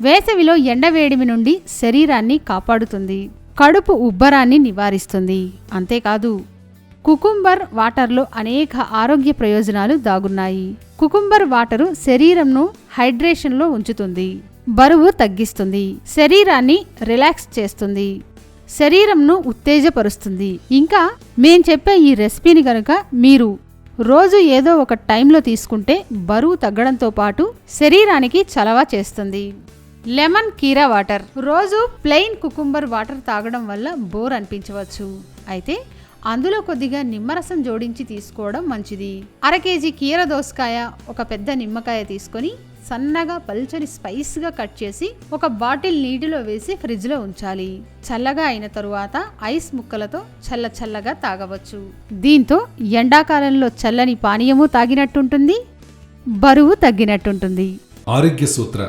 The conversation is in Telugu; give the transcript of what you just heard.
వేసవిలో ఎండవేడిమి నుండి శరీరాన్ని కాపాడుతుంది. కడుపు ఉబ్బరాన్ని నివారిస్తుంది. అంతేకాదు కుకుంబర్ వాటర్లో అనేక ఆరోగ్య ప్రయోజనాలు దాగున్నాయి. కుకుంబర్ వాటరు శరీరంను హైడ్రేషన్లో ఉంచుతుంది. బరువు తగ్గిస్తుంది. శరీరాన్ని రిలాక్స్ చేస్తుంది. శరీరంను ఉత్తేజపరుస్తుంది. ఇంకా మేం చెప్పే ఈ రెసిపీని కనుక మీరు రోజు ఏదో ఒక టైంలో తీసుకుంటే బరువు తగ్గడంతో పాటు శరీరానికి చలవ చేస్తుంది. లెమన్ కీరా వాటర్. రోజు ప్లెయిన్ కుకుంబర్ వాటర్ తాగడం వల్ల బోర్ అనిపించవచ్చు. అయితే అందులో కొద్దిగా నిమ్మరసం జోడించి తీసుకోవడం మంచిది. అర కేజీ కీర దోసకాయ ఒక పెద్ద నిమ్మకాయ తీసుకొని సన్నగా పల్చని స్పైస్గా కట్ చేసి ఒక బాటిల్ నీటిలో వేసి ఫ్రిడ్జ్లో ఉంచాలి. చల్లగా అయిన తరువాత ఐస్ ముక్కలతో చల్ల చల్లగా తాగవచ్చు. దీంతో ఎండాకాలంలో చల్లని పానీయము తాగినట్టుంటుంది బరువు తగ్గినట్టుంటుంది. ఆరోగ్య సూత్ర.